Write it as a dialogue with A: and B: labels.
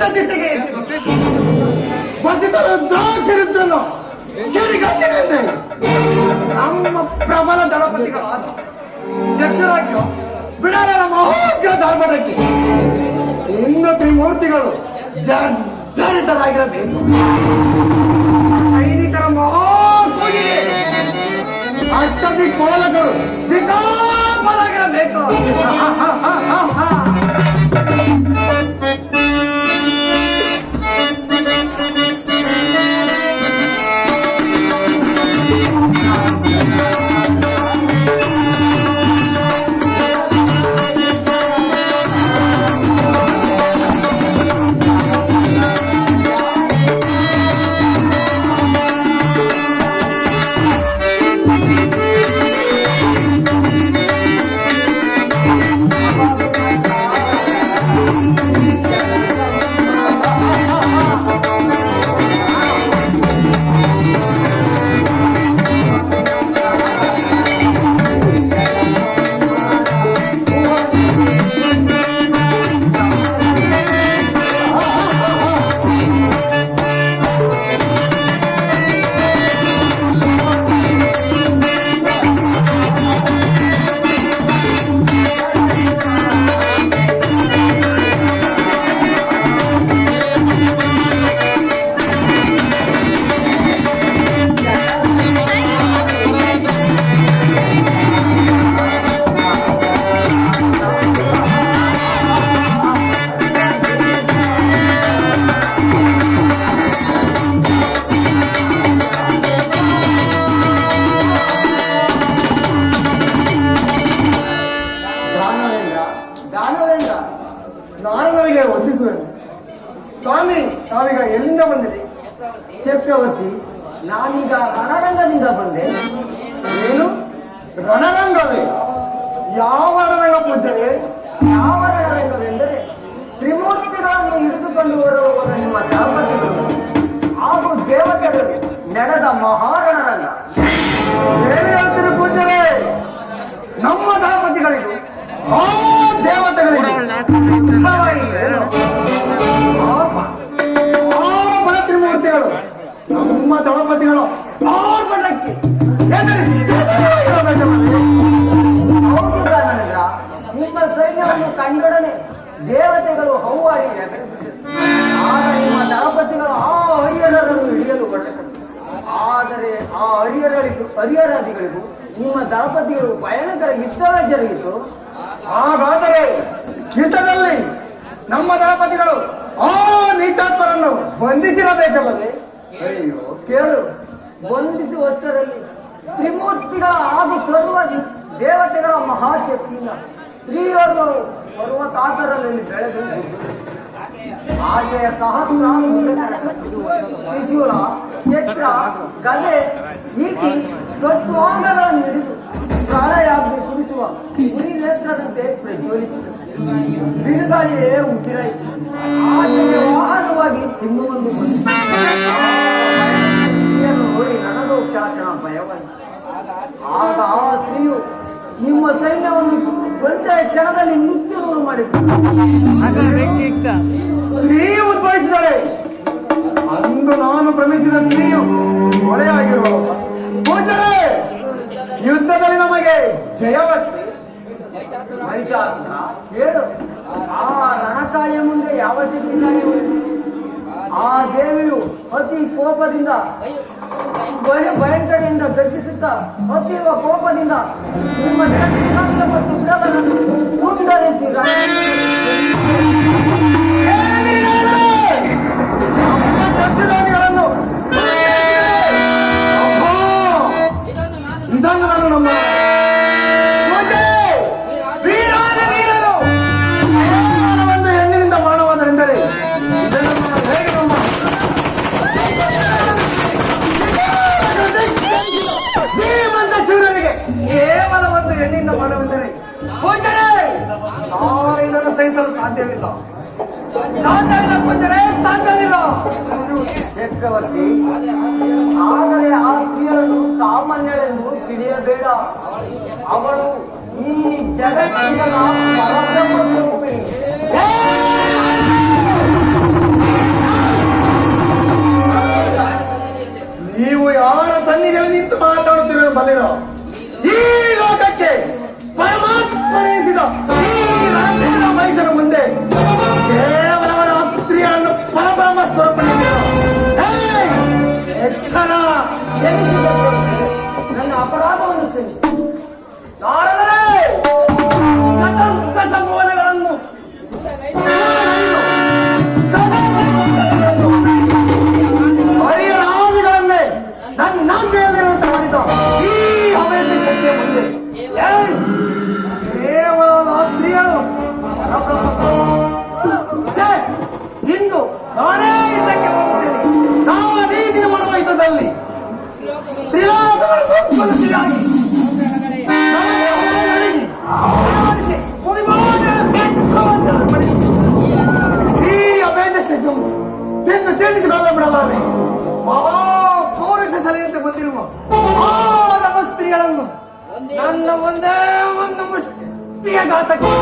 A: ಸತೀಶಗೆ ಮತ್ತಿತರು ದ್ರಾಕ್ಷರಿದ್ರನು ಇವರಿಗೆ ಅಂದಿದೆ ನಮ್ಮ ಪ್ರಬಲ ದಳಪತಿಗಳು ಬಿಡಾರರ ಮಹೋಗ್ರ ಧರ್ಮದಕ್ಕೆ ಇನ್ನು ತ್ರಿಮೂರ್ತಿಗಳು ಜರ್ಜರಿತರಾಗಿರಬೇಕು ಸೈನಿಕರ ಮಹಾಕೋಗಿ ಅಷ್ಟದಿ
B: ಕೋಲಗಳು
A: ದಿಕ್ಕಾಪರಾಗಿರಬೇಕು ನಾನೀಗ
B: ರಣರಂಗದಿಂದ ಬಂದೆ. ಏನು?
A: ರಣರಂಗವೇ? ಯಾವ ರಣರಂಗ ಪೂಜನೆ
B: ಯಾವ ರಣರಂಗವೆಂದರೆ ತ್ರಿಮೂರ್ತಿಗಳನ್ನು ಹಿಡಿದುಕೊಂಡು ಬರುವವರು ನಿಮ್ಮ ದಾಂಪತ್ಯಗಳು ಹಾಗೂ ದೇವತೆಗಳು ನಡೆದ ಮಹಾರಣರಂಗ.
A: ಏನು ಹೇಳ್ತೀರಿ ಪೂಜನೆ ನಮ್ಮ ದಾಪತಿಗಳಿಗೂ ಆ
B: ಹರಿಹರಳಿಗೂ ಹರಿಹರಾದಿಗಳಿಗೂ ನಿಮ್ಮ ದಳಪತಿಗಳು ಭಯಂಕರ ಯುದ್ಧವೇ ಜರುಗಿತು.
A: ಹಾಗಾದರೆ ಯುದ್ಧದಲ್ಲಿ ನಮ್ಮ ದಳಪತಿಗಳು ಆ ನೀಚಾತ್ಮರನ್ನು ಬಂಧಿಸಿರಬೇಕಲ್ಲದೆ
B: ಹೇಳಿಯೋ, ಕೇಳು. ಬಂಧಿಸುವಷ್ಟರಲ್ಲಿ ತ್ರಿಮೂರ್ತಿಗಳ ಹಾಗೂ ಸರ್ವ ದೇವತೆಗಳ ಮಹಾಶಕ್ತಿಯಿಂದ ಸ್ತ್ರೀಯರು ಪರ್ವತಾಕರಲ್ಲಿ ಬೆಳೆದು ಆಕೆಯ ಸಹಸ್ರಾನು ತ್ರಿಶೂಲ ಚಕ್ರ ಕಲೆ ನೀತಿ ತತ್ವಾಂಗಗಳನ್ನು ಹಿಡಿದು ಪ್ರಾಣಯಾಗ್ನಿ ಸುರಿಸುವ ನೇತ್ರದಂತೆ ಪ್ರಜ್ವಲಿಸಿದರು ಬಿರುಗಾಳಿಯೇ ಉಸಿರಾಯಿತು ವಾಹನವಾಗಿ ಸಿಂಹವೊಂದು ಬಂತು ನೋಡಿ ನನಗೂ ಶಾಸನ ಭಯವಾಯಿತು ಆಗ ಆ ಸ್ತ್ರೀಯು ನಿಮ್ಮ ಸೈನ್ಯವನ್ನು ಒಂದೇ ಕ್ಷಣದಲ್ಲಿ ನಿತ್ಯ ನೂರು ಮಾಡಿತು
A: ಉದ್ಭವಿಸಿದಳೆ ನಾನು ಭ್ರಮಿಸಿದ ಸ್ತ್ರೀಯು ಒಳೆಯಾಗಿರುವ ಯುದ್ಧದಲ್ಲಿ ನಮಗೆ ಜಯವಷ್ಟೇ.
B: ಹೇಳು. ಆ ಮುಂದೆ ಯಾವ ಶಕ್ತಿ ಕಾರ್ಯ ಆ ದೇವಿಯು ಅತಿ ಕೋಪದಿಂದ ಭಯಂಕರಿಯಿಂದ ಗರ್ಜಿಸುತ್ತಾ ಅತೀವ ಕೋಪದಿಂದ ನಿಮ್ಮ ಶಕ್ತಿನಾಂಶ ಮತ್ತು
A: ಕೇವಲ ಒಂದು ಹೆಣ್ಣಿಂದ ಮಾಡುವುದೆಂದರೆ ಪೂಜನೆ ನಾವು ಇದನ್ನು ಸಹಿಸಲು ಸಾಧ್ಯವಿಲ್ಲ. ಸಾಧ್ಯವಿಲ್ಲ ಪೂಜನೆ ಸಾಧ್ಯವಿಲ್ಲ.
B: ಚಕ್ರವರ್ತಿ ಆದರೆ ಆ ಸ್ತ್ರೀಯನ್ನು ಸಾಮಾನ್ಯರೆಂದು ತಿಳಿಯಬೇಡ. ಅವಳು ಈ ಜಗತ್ತಿನ
A: ನೀವು ಯಾರ ಸನ್ನಿಧಿಯಲ್ಲಿ ನಿಂತು ಮಾತಾಡುತ್ತಿರೋ ಬಲ್ಲಿರೋ ಈ ಲೋಕಕ್ಕೆ ಪರಮಾತ್ಮನಿಸಿದ ಈ ರಣಧೀರ ಮನುಷ್ಯನ ಮುಂದೆ ಕೇವಲವರ ಸ್ತ್ರೀಯನ್ನು ಪರಬ್ರಹ್ಮ ಸ್ವರೂಪ ಎಚ್ಚರ
B: ಕ್ಷಮಿಸಿದ ಪ್ರಭುಗಳೇ, ನನ್ನ ಅಪರಾಧವನ್ನು ಕ್ಷಮಿಸಿ
A: ನಾರದರೆ ಯುದ್ಧದಲ್ಲಿ ತ್ರಿಲೋಕಗಳು ಅಭೇದ ಶಕ್ತಿಯು ತಿಂದು ತಿಳಿದುಕೊಳ್ಳ ಬಿಡಲಾರೆ ನಮ್ಮ ಸ್ತ್ರೀಗಳನ್ನು ನನ್ನ ಒಂದೇ ಒಂದು ಮುಷ್ಟಿಯ ಘಾತಕ್ಕೆ